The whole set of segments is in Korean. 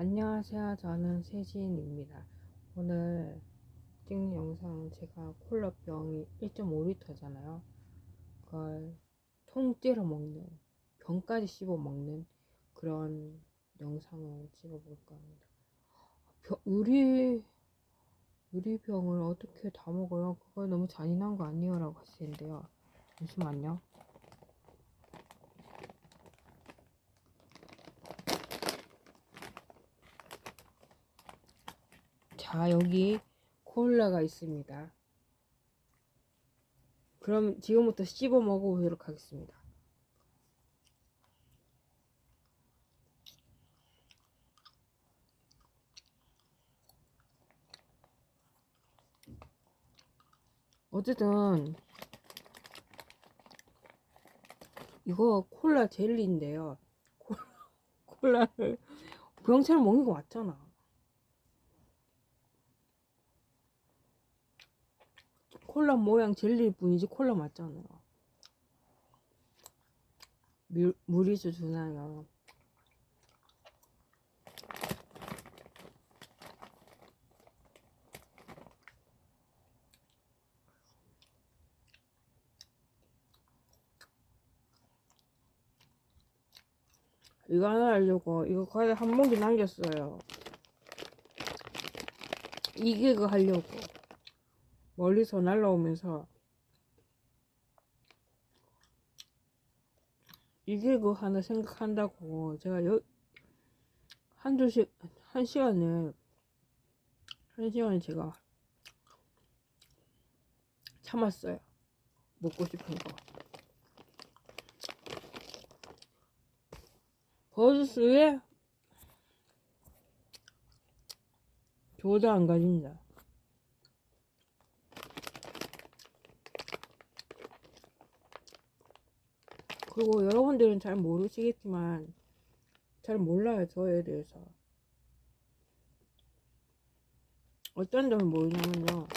안녕하세요. 저는 세진입니다. 오늘 찍는 영상 제가 콜라병이 1.5리터잖아요. 그걸 통째로 먹는, 병까지 씹어 먹는 그런 영상을 찍어볼까 합니다. 병- 유리, 유리병을 어떻게 다 먹어요? 그거 너무 잔인한 거 아니에요? 라고 하시는데요. 잠시만요. 자, 여기 콜라가 있습니다. 그럼 지금부터 씹어 먹어보도록 하겠습니다. 어쨌든 이거 콜라 젤리인데요. 콜- 콜라를 병처럼 먹는 거 맞잖아. 콜라 모양 젤리일 뿐이지 콜라 맞잖아요. 물, 물이죠 주나요? 이거 하나 하려고 이거 과일 한 뭉치 남겼어요. 이게 그 하려고 멀리서 날라오면서 이게 그 하나 생각한다고 제가 여 한두 시, 한 시간에 한 시간에 제가 참았어요. 먹고 싶은 거. 버스에 조도 안 가진다. 그리고 여러분들은 잘 모르시겠지만 잘 몰라요 저에 대해서. 어떤 점을 모르냐면요.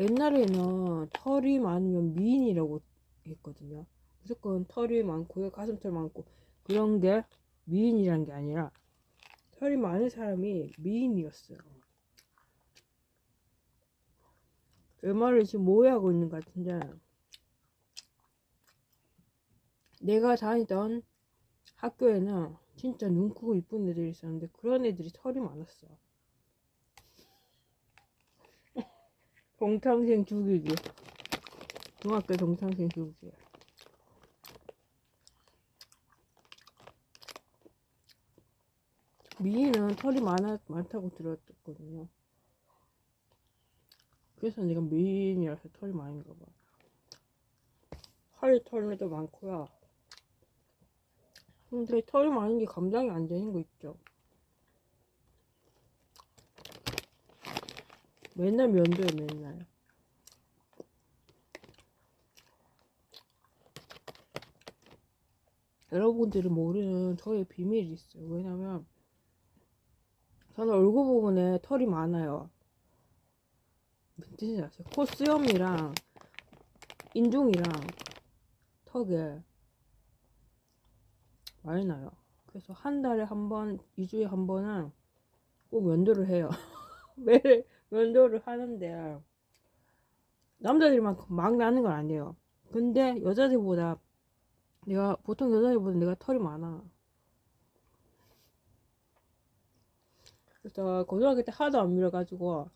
옛날에는 털이 많으면 미인이라고 했거든요. 무조건 털이 많고 가슴털 많고 그런 게 미인이란 게 아니라 털이 많은 사람이 미인이었어요. 그 말을 지금 모해하고 있는 것 같은데 내가 다니던 학교에는 진짜 눈 크고 이쁜 애들이 있었는데 그런 애들이 털이 많았어. 동창생 죽이기. 중학교 동창생 죽이기. 미인은 털이 많아, 많다고 들었거든요. 그래서 내가 미인이라서 털이 많은가 봐. 허리 털도 많고요. 근데 털이 많은 게 감당이 안 되는 거 있죠. 맨날 면도해 맨날. 여러분들이 모르는 저의 비밀이 있어요. 왜냐면 저는 얼굴 부분에 털이 많아요. 무슨 뜻인지 아세요? 코 수염이랑 인중이랑 턱에 많이 나요. 그래서 한 달에 한 번, 2주에 한 번은 꼭 면도를 해요. 매일 면도를 하는데 남자들만큼 막 나는 건 아니에요. 근데 여자들보다 내가 보통 여자들보다 내가 털이 많아. 그래서 고등학교 때 하도 안 밀어가지고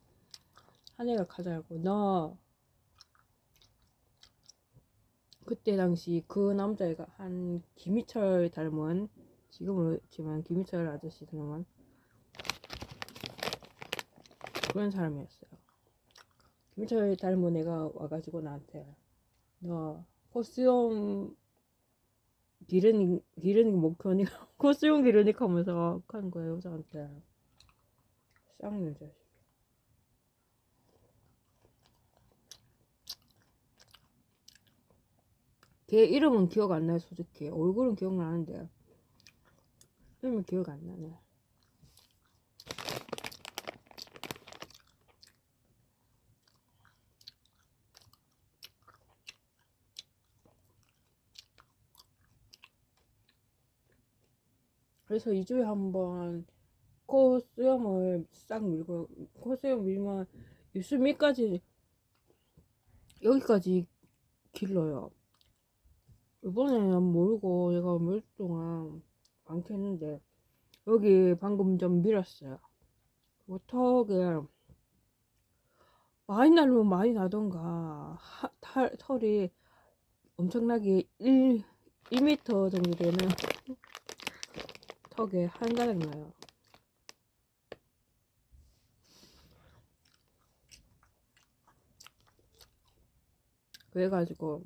한 애가 가자고 너 그때 당시 그 남자애가 한 김희철 닮은 지금은 그렇지만 김희철 아저씨 닮은 그런 사람이었어요. 김희철 닮은 애가 와가지고 나한테 너 코스염 기르니 기르니 목표니 코스염 기르니 하면서 하는 거예요 저한테 쌍년 자식. 걔 이름은 기억 안 나요, 솔직히. 얼굴은 기억나는데. 이름은 기억 안 나네. 그래서 2주에 한 번 코 수염을 싹 밀고 코 수염 밀면 입술 밑까지 여기까지 길러요. 이번에는 모르고 얘가 몇주 동안 방치했는데 여기 방금 좀 밀었어요. 턱에 많이 나르면 많이 나던가 털이 엄청나게 1, 1m 정도 되는 턱에 한 가닥 나요. 그래가지고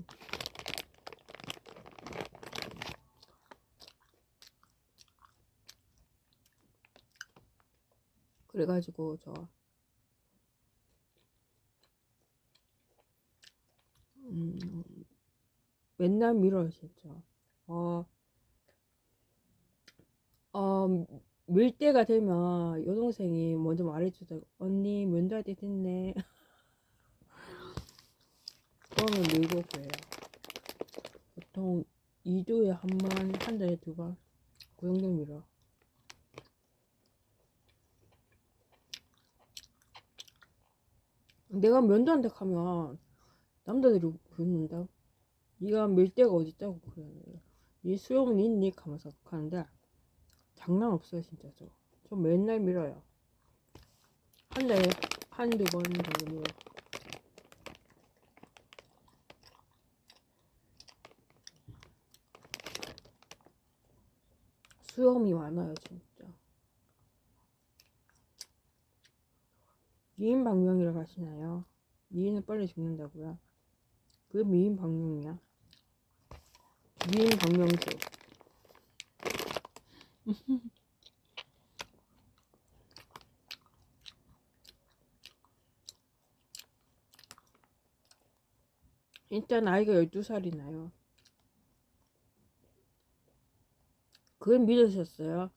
그래가지고 저 음, 맨날 밀어요 진짜. 어, 어, 밀 때가 되면 여동생이 먼저 말해주더라고 언니 면도할 때 됐네. 그러면 밀고 그래요. 보통 2주에 한 번, 한 달에 두 번, 그 정도 밀어. 내가 면도한다 하면 남자들이 그러는다. 네가 밀 데가 어딨다고 그래. 네 수염은 있니? 하면서 하는데 장난 없어요 진짜 저. 저 맨날 밀어요. 한 달에 한두 번 정도 밀어. 수염이 많아요 진짜. 미인 방명이라고 하시나요? 미인은 빨리 죽는다고요? 그게 미인 방명이야? 미인 방명수. 일단 나이가 12살이 나요. 그걸 믿으셨어요?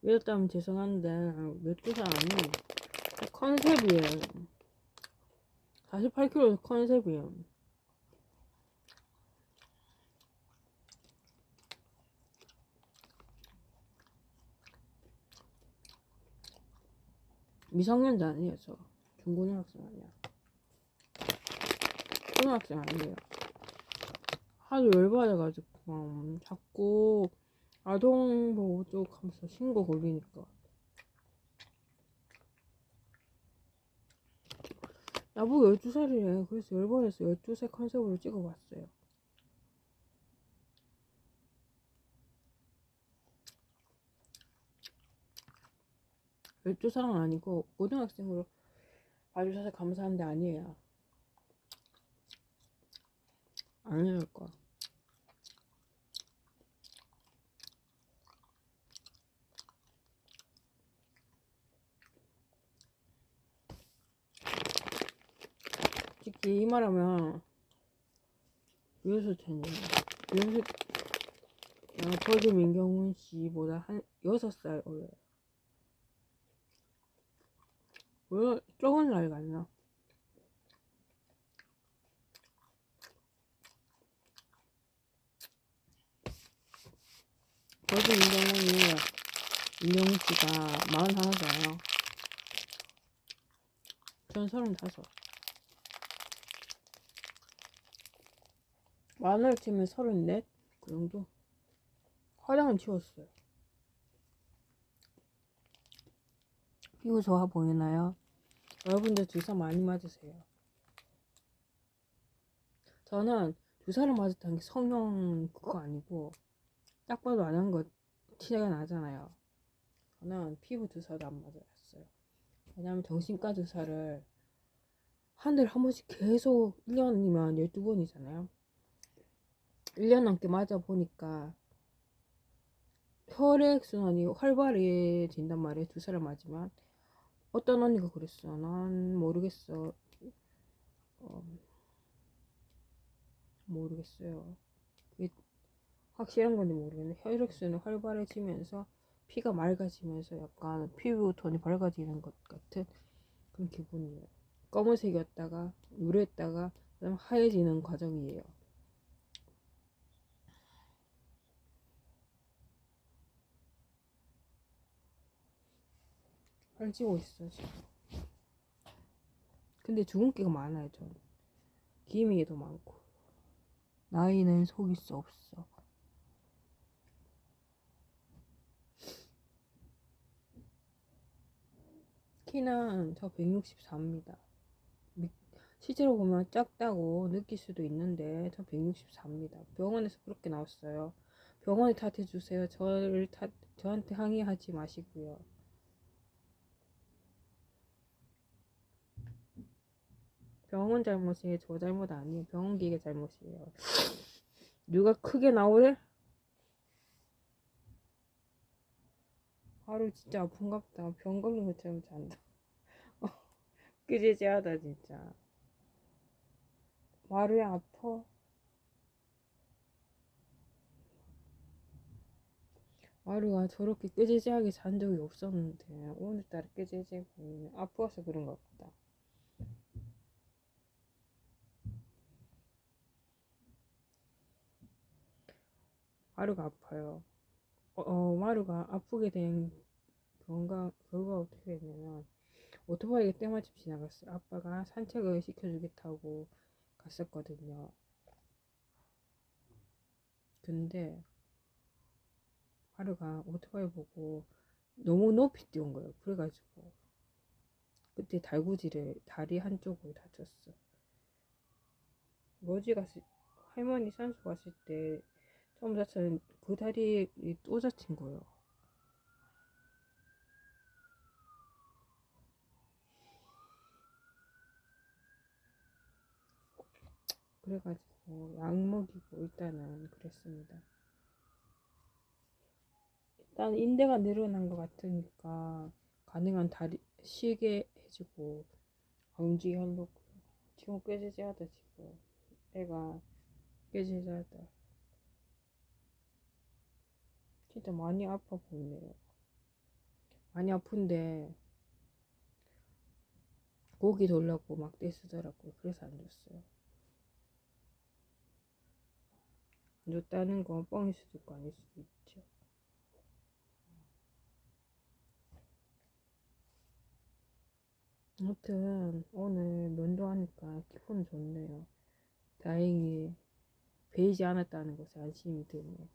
믿었다면 죄송한데 12살 아니에요. 컨셉이에요. 48kg 컨셉이에요. 미성년자 아니에요, 저. 중고등학생 아니야. 초등학생 아니에요. 하도 열받아가지고, 막 자꾸 아동보호 쪽 하면서 신고 걸리니까. 나보고 12살이래. 그래서 열받아서 12살 컨셉으로 찍어봤어요. 열두 살은 아니고 고등학생으로 봐주셔서 감사한데 아니에요. 아니랄 거야. 솔직히 이 말하면 유효수 텐데 유효수 버즈 민경훈 씨보다 한 여섯 살 어려요. 왜 적은 나이 같나? 버즈 민경훈이 민경훈 씨가 41살이잖아요. 전 35. 마늘 치면 34? 그 정도? 화장은 지웠어요. 피부 좋아 보이나요? 여러분들 주사 많이 맞으세요. 저는 주사를 맞았다는 게 성형 그거 아니고 딱 봐도 안 한 거 티가 나잖아요. 저는 피부 주사도 안 맞았어요. 왜냐면 정신과 주사를 한 달에 한 번씩 계속 1년이면 12번이잖아요. 1년 넘게 맞아 보니까 혈액순환이 활발해진단 말이에요. 주사를 맞으면. 어떤 언니가 그랬어. 난 모르겠어. 어, 모르겠어요. 그게 확실한 건지 모르겠는데 혈액순환이 활발해지면서 피가 맑아지면서 약간 피부 톤이 밝아지는 것 같은 그런 기분이에요. 검은색이었다가 누랬다가 그다음 하얘지는 과정이에요. 펼치고 있어 지금. 근데 주근깨가 많아요 전. 기미도 많고. 나이는 속일 수 없어. 키는 저 164입니다. 실제로 보면 작다고 느낄 수도 있는데 저 164입니다. 병원에서 그렇게 나왔어요. 병원에 탓해 주세요. 저를 탓 저한테 항의하지 마시고요. 병원 잘못이에요. 저 잘못 아니에요. 병원 기계 잘못이에요. 누가 크게 나오래? 하루 진짜 아픈갑다. 병 걸린 것처럼 잔다. 끄지지하다 진짜. 마루에 아파? 마루가 저렇게 끄지지하게 잔 적이 없었는데 오늘따라 끄지지고 아파서 그런가 보다. 마루가 아파요. 어, 어, 마루가 아프게 된 건가, 결과가 어떻게 됐냐면, 오토바이가 때마침 지나갔어요. 아빠가 산책을 시켜주겠다고 갔었거든요. 근데, 마루가 오토바이 보고 너무 높이 뛰어온 거예요. 그래가지고, 그때 달구지를 다리 한쪽을 다쳤어. 머지 갔을, 할머니 산소 갔을 때 처음 다쳤는 그 다리에 또 다친 거예요. 그래가지고 약 먹이고 일단은 그랬습니다. 일단 인대가 늘어난 것 같으니까 가능한 다리 쉬게 해주고 안 움직이게 하려고 지금 꾀지지 하다 지금 애가 꾀지지 하다 진짜 많이 아파 보이네요. 많이 아픈데 고기 돌라고 막 떼쓰더라고요. 그래서 안 줬어요. 안 줬다는 건 뻥일 수도 있고 아닐 수도 있죠. 아무튼 오늘 면도하니까 기분 좋네요. 다행히 베이지 않았다는 것에 안심이 드네요.